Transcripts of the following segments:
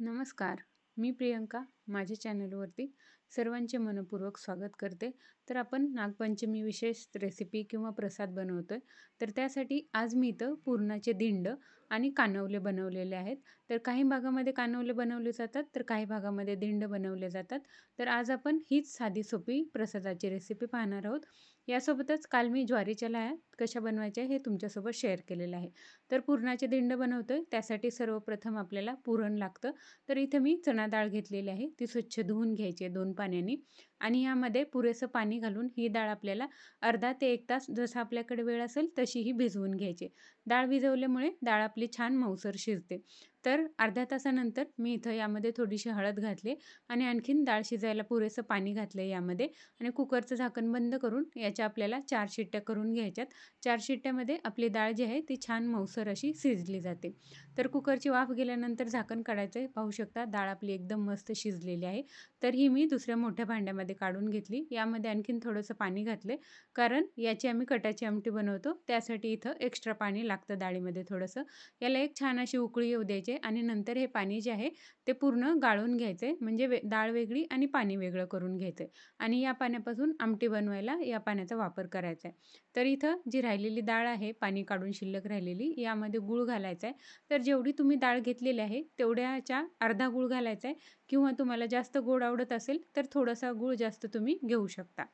नमस्कार मी प्रियंका माझ्या चॅनलवरती सर्वांचे मनपूर्वक स्वागत करते. तर आपण नागपंचमी विशेष रेसिपी किंवा प्रसाद बनवतो आहे तर त्यासाठी आज मी इथं पुरणाचे दिंड आणि कानवले बनवलेले आहेत. तर काही भागामध्ये कानवले बनवले जातात तर काही भागामध्ये दिंड बनवले जातात. तर आज आपण हीच साधी सोपी प्रसादाची रेसिपी पाहणार आहोत. यासोबतच काल मी ज्वारीच्या लाह्या कशा बनवायच्या हे तुमच्यासोबत शेअर केलेलं आहे. तर पुरणाचे दिंड बनवतोय त्यासाठी सर्वप्रथम आपल्याला पुरण लागतं. तर इथे मी चणा डाळ घेतलेली आहे. ती स्वच्छ धुवून घ्यायची आहे दोन पाण्याने आणि यामध्ये पुरेसं पाणी घालून ही डाळ आपल्याला अर्धा ते एक तास जसं आपल्याकडे वेळ असेल तशी ही भिजवून घ्यायची. डाळ भिजवल्यामुळे डाळ आपली छान मऊसर शिजते तर अर्ध्या तासानंतर मी इथं यामध्ये थोडीशी हळद घातली आणि आणखीन डाळ शिजायला पुरेसं पाणी घातलं यामध्ये आणि कुकरचं झाकण बंद करून याच्या आपल्याला चार शिट्ट्या करून घ्यायच्यात. चार शिट्ट्यामध्ये आपली डाळ जी आहे ती छान मऊसर अशी शिजली जाते. तर कुकरची वाफ गेल्यानंतर झाकण काढायचं आहे. पाहू शकता डाळ आपली एकदम मस्त शिजलेली आहे. तर ही मी दुसऱ्या मोठ्या भांड्यामध्ये काढून घेतली. यामध्ये आणखीन थोडंसं पाणी घातले कारण याची आम्ही कटाची आमटी बनवतो. त्यासाठी इथं एक्स्ट्रा पाणी लागतं डाळीमध्ये थोडंसं. याला एक छान अशी उकळी येऊ द्यायची. आणि नंतर हे पाणी जे आहे ते पूर्ण गाळून घ्यायचे. म्हणजे वे डाळ वेगळी आणि पाणी वेगळं करून घ्यायचं. आणि या पाण्यापासून आमटी बनवायला या पाण्याचा वापर करायचा आहे. तर इथं जी राहिलेली डाळ आहे पाणी काढून शिल्लक राहिलेली यामध्ये गूळ घालायचा आहे. तर जेवढी तुम्ही डाळ घेतलेली आहे तेवढ्याच्या अर्धा गूळ घालायचा आहे. किंवा तुम्हाला जास्त गोड आवडत असेल तर थोडासा गूळ जास्त तुम्ही घेऊ शकता.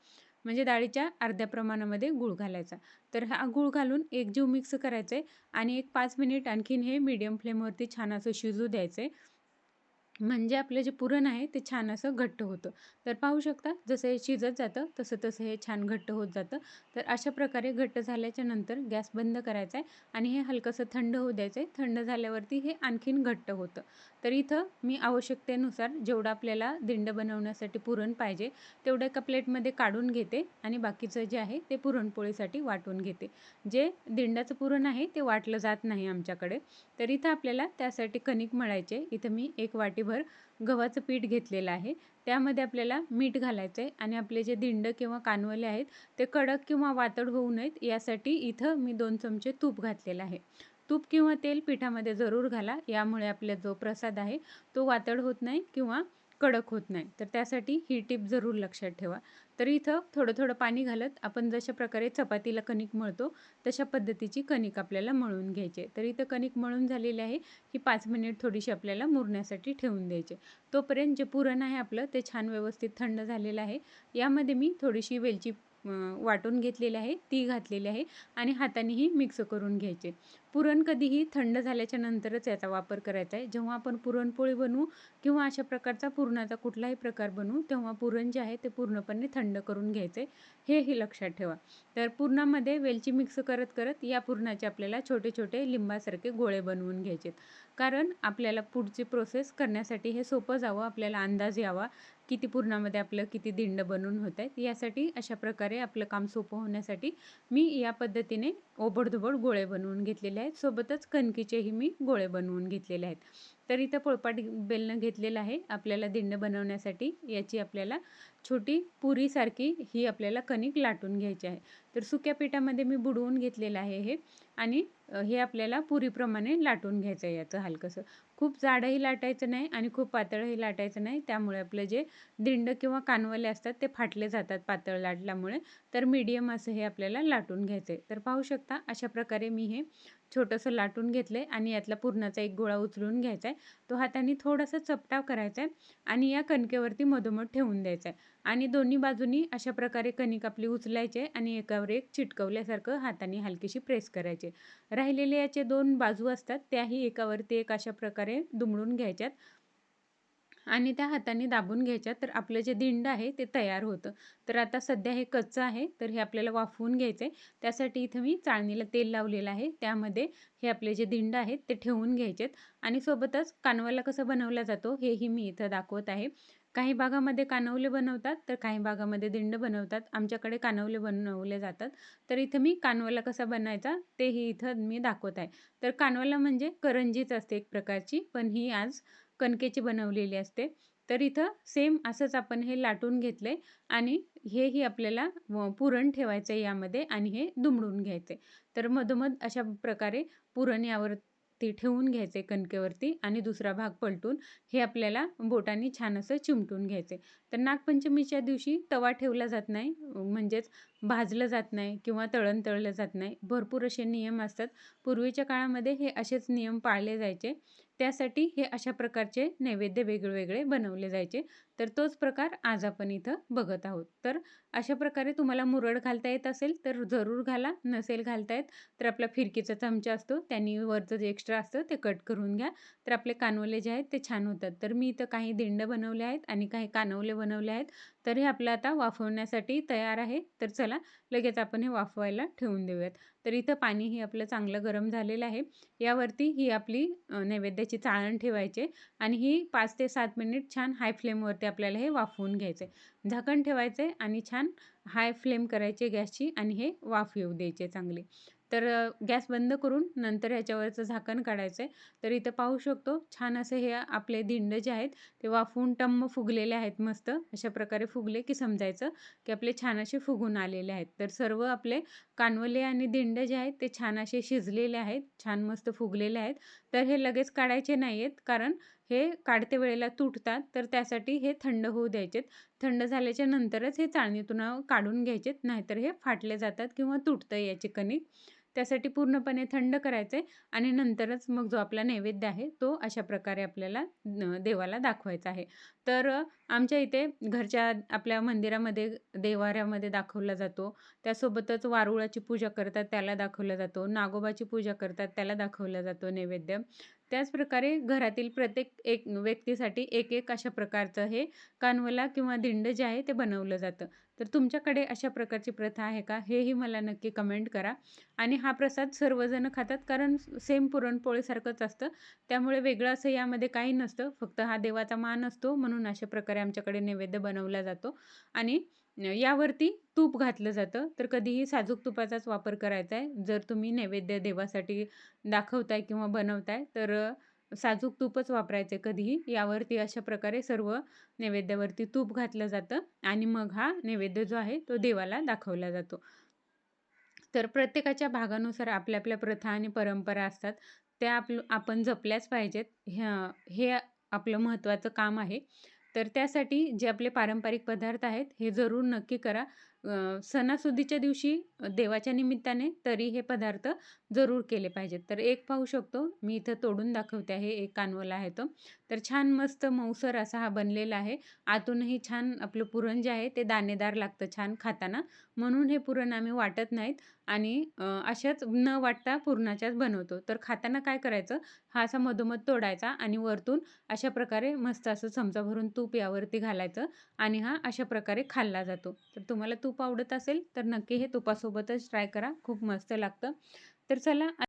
म्हणजे डाळीच्या अर्ध्या प्रमाणामध्ये गूळ घालायचा. तर हा गूळ घालून एक जीव मिक्स करायचं आहे आणि एक पाच मिनिट आणखीन हे मीडियम फ्लेमवरती छान असं शिजू द्यायचं आहे म्हणजे आपलं जे पुरण आहे ते छान असं घट्ट होतं. तर पाहू शकता जसं हे शिजत जातं तसं तसं हे छान घट्ट होत जातं. तर अशा प्रकारे घट्ट झाल्याच्यानंतर गॅस बंद करायचा आहे आणि हे हलकंसं थंड होऊ द्यायचं आहे. थंड झाल्यावरती हे आणखीन घट्ट होतं. तर इथं मी आवश्यकतेनुसार जेवढं आपल्याला दिंड बनवण्यासाठी पुरण पाहिजे तेवढं एका प्लेटमध्ये काढून घेते आणि बाकीचं जे आहे ते पुरणपोळीसाठी वाटून घेते. जे दिंडाचं पुरण आहे ते वाटलं जात नाही आमच्याकडे. तर इथं आपल्याला त्यासाठी कणिक मळायचे इथं मी एक वाटी वाटीभर गव्हाचं पीठ घेतलेलं आहे. त्यामध्ये आपल्याला मीठ घालायचं आहे आणि आपले जे दिंड किंवा कानवले आहेत ते कडक किंवा वातड होऊ नयेत यासाठी इथं मी दोन चमचे तूप घातलेलं आहे. तूप किंवा तेल पिठामध्ये जरूर घाला यामुळे आपला जो प्रसाद आहे तो वातड होत नाही किंवा कडक होत नाही. तर त्यासाठी ही टीप जरूर लक्षात ठेवा. तर इथं थोडं थोडं पाणी घालत आपण जशा प्रकारे चपातीला कणिक मळतो तशा पद्धतीची कणिक आपल्याला मळून घ्यायची तर इथं कणिक मळून झालेली आहे ही पाच मिनिट थोडीशी आपल्याला मुरण्यासाठी ठेवून द्यायचे तोपर्यंत जे पुरण आहे आपलं ते छान व्यवस्थित थंड झालेलं आहे. यामध्ये मी थोडीशी वेलची वाटून घेतलेली आहे ती घातलेली आहे आणि हातानेही मिक्स करून घ्यायचे. पुरण कधीही थंड झाल्याच्या नंतरच याचा वापर करायचा आहे. जेव्हा आपण पुरणपोळी बनवू किंवा अशा प्रकारचा पुरणाचा कुठलाही प्रकार बनवू तेव्हा पुरण जे आहे ते पूर्णपणे थंड करून घ्यायचे. हेही लक्षात ठेवा. तर पुरणामध्ये वेलची मिक्स करत करत या पुरणाचे आपल्याला छोटे छोटे लिंबासारखे गोळे बनवून घ्यायचे कारण आपल्याला पुढची प्रोसेस करण्यासाठी हे सोपं जावं आपल्याला अंदाज यावा किती पुरणामध्ये आपलं किती दिंड बनवून होत आहेत यासाठी अशा प्रकारे आपलं काम सोपं होण्यासाठी मी या पद्धतीने ओबडधोबड गोळे बनवून घेतलेले आहेत. सोबतच कणकीचेही मी गोळे बनवून घेतलेले आहेत. तर इथं पोळपाट बेलणं घेतलेलं आहे. आपल्याला दिंड बनवण्यासाठी याची आपल्याला छोटी पुरीसारखी ही आपल्याला कणिक लाटून घ्यायची आहे. तर सुक्या पिठामध्ये मी बुडवून घेतलेलं आहे हे आणि हे आपल्याला पुरीप्रमाणे लाटून घ्यायचं आहे याचं हलकंसं. खूप जाडही लाटायचं नाही आणि खूप पातळही लाटायचं नाही. त्यामुळे आपलं जे दिंड किंवा कानवले असतात ते फाटले जातात पातळ लाटल्यामुळे. तर मीडियम असं हे आपल्याला लाटून घ्यायचं आहे तर पाहू शकता अशा प्रकारे मी हे छोटंसं लाटून घेतलं आहे आणि यातला पुरणाचा एक गोळा उचलून घ्यायचा आहे तो हाताने थोडासा चपटाव करायचा आहे आणि या कणकेवरती मधोमध ठेवून द्यायचा आहे आणि दोन्ही बाजूनी अशा प्रकारे कणिक आपली उचलायचे आणि एकावर एक चिटकवल्यासारखं हाताने हलकीशी प्रेस करायचे. राहिलेले याचे दोन बाजू असतात त्याही एकावरती एक अशा प्रकारे दुमडून घ्यायच्यात. आणि त्या हाताने दाबून घ्यायच्या. तर आपलं जे दिंड आहे ते तयार होतं. तर आता सध्या हे कच्चं आहे. तर हे आपल्याला वाफवून घ्यायचं आहे त्यासाठी इथं मी चाळणीला तेल लावलेलं आहे. त्यामध्ये हे आपले जे दिंड आहेत ते ठेवून घ्यायचेत. आणि सोबतच कानवाला कसं बनवला जातो हेही मी इथं दाखवत आहे. काही भागामध्ये कानवले बनवतात तर काही भागामध्ये दिंड बनवतात. आमच्याकडे कानवले बनवले जातात. तर इथं मी कानवला कसा बनायचा तेही इथं मी दाखवत आहे. तर कानवला म्हणजे करंजीच असते एक प्रकारची. पण ही आज कणकेची बनवलेली असते. तर इथं सेम असंच आपण हे लाटून घेतले आणि हेही आपल्याला पुरण ठेवायचं आहे यामध्ये आणि हे दुमडून घ्यायचे तर मधोमध अशा प्रकारे पुरण यावर ते ठेवून घ्यायचे कणकेवरती आणि दुसरा भाग पलटून हे आपल्याला बोटांनी छान असं चिमटून घ्यायचे तर नागपंचमीच्या दिवशी तवा ठेवला जात नाही म्हणजेच भाजलं जात नाही किंवा तळण तळलं जात नाही. भरपूर असे नियम असतात. पूर्वीच्या काळामध्ये हे असेच नियम पाळले जायचे. त्यासाठी हे अशा प्रकारचे नैवेद्य वेगवेगळे बनवले जायचे. तर तोच प्रकार आज आपण इथं बघत आहोत. तर अशा प्रकारे तुम्हाला मुरड घालता येत असेल तर जरूर घाला. नसेल घालता येत तर आपला फिरकीचा चमचा असतो त्यांनी वरचं जे एक्स्ट्रा असतं ते कट करून घ्या. तर आपले कानवले जे आहेत ते छान होतात. तर मी इथं काही दिंड बनवले आहेत आणि काही कानवले बनवले आहेत. तर हे आपलं आता वाफवण्यासाठी तयार आहे. तर चला लगेच आपण हे वाफवायला ठेवून देऊयात. तर इथं पाणी हे आपलं चांगलं गरम झालेलं आहे. यावरती ही आपली नैवेद्य त्याची चाळण ठेवायचे आणि ही पाच ते सात मिनिट छान हाय फ्लेमवरती आपल्याला हे वाफवून घ्यायचे. झाकण ठेवायचे आणि छान हाय फ्लेम करायचे गॅसची आणि हे वाफ येऊ द्यायचे चांगले. तर गॅस बंद करून नंतर ह्याच्यावरचं झाकण काढायचं आहे तर इथं पाहू शकतो छान असे हे आपले दिंड जे आहेत ते वाफवून टम्म फुगलेले आहेत मस्त. अशा प्रकारे फुगले की समजायचं की आपले छान असे फुगून आलेले आहेत. तर सर्व आपले कानवले आणि दिंड जे आहेत ते छान असे शिजलेले आहेत छान मस्त फुगलेले आहेत. तर हे लगेच काढायचे नाही आहेत कारण हे काढते वेळेला तुटतात. तर त्यासाठी हे थंड होऊ द्यायचेत. थंड झाल्याच्या नंतरच हे चाळणीतून काढून घ्यायचेत नाहीतर हे फाटले जातात किंवा तुटतं याचे कणिक. त्यासाठी पूर्णपणे थंड करायचं आहे आणि नंतरच मग जो आपला नैवेद्य आहे तो अशा प्रकारे आपल्याला देवाला दाखवायचा आहे. तर आमच्या इथे घरच्या आपल्या मंदिरामध्ये देवाऱ्यामध्ये दाखवला जातो. त्यासोबतच वारुळाची पूजा करतात त्याला दाखवला जातो. नागोबाची पूजा करतात त्याला दाखवला जातो नैवेद्य. त्याचप्रकारे घरातील प्रत्येक एक व्यक्तीसाठी एक एक अशा प्रकारचं हे कानवला किंवा दिंड जे आहे ते बनवलं जातं. तर तुमच्याकडे अशा प्रकारची प्रथा आहे का? हेही मला नक्की कमेंट करा. आणि हा प्रसाद सर्वजण खातात कारण सेम पुरणपोळीसारखंच असतं. त्यामुळे वेगळं असं यामध्ये काही नसतं. फक्त हा देवाचा मान असतो म्हणून अशा प्रकारे आमच्याकडे नैवेद्य बनवला जातो. आणि यावरती तूप घातलं जातं. तर कधीही साजूक तुपाचाच वापर करायचा आहे. जर तुम्ही नैवेद्य देवासाठी दाखवताय किंवा बनवताय तर साजूक तूपच वापरायचे कधीही. यावरती अशा प्रकारे सर्व नैवेद्यावरती तूप घातलं जातं आणि मग हा नैवेद्य जो आहे तो देवाला दाखवला जातो. तर प्रत्येकाच्या भागानुसार आपल्या आपल्या प्रथा आणि परंपरा असतात. त्या आपलं आपण जपल्याच पाहिजेत. ह्या हे आपलं महत्त्वाचं काम आहे. तर त्यासाठी जे आपले पारंपरिक पदार्थ आहेत हे जरूर नक्की करा. सणासुदीच्या दिवशी देवाच्या निमित्ताने तरी हे पदार्थ जरूर केले पाहिजेत. तर एक पाहू शकतो मी इथं तोडून दाखवते आहे एक कानवला आहे तो. तर छान मस्त मऊसर असा हा बनलेला आहे. आतूनही छान आपलं पुरण जे आहे ते दाणेदार लागतं छान खाताना. म्हणून हे पुरण आम्ही वाटत नाहीत आणि अशाच न वाटता पुरणाच्याच बनवतो. तर खाताना काय करायचं? हा असा मधोमध तोडायचा आणि वरतून अशा प्रकारे मस्त असं चमचा भरून तूप यावरती घालायचं आणि हा अशा प्रकारे खाल्ला जातो. तर तुम्हाला तूप तूप आवडत असेल तर नक्की हे तुपासोबतच ट्राय करा. खूप मस्त लागतं. तर चला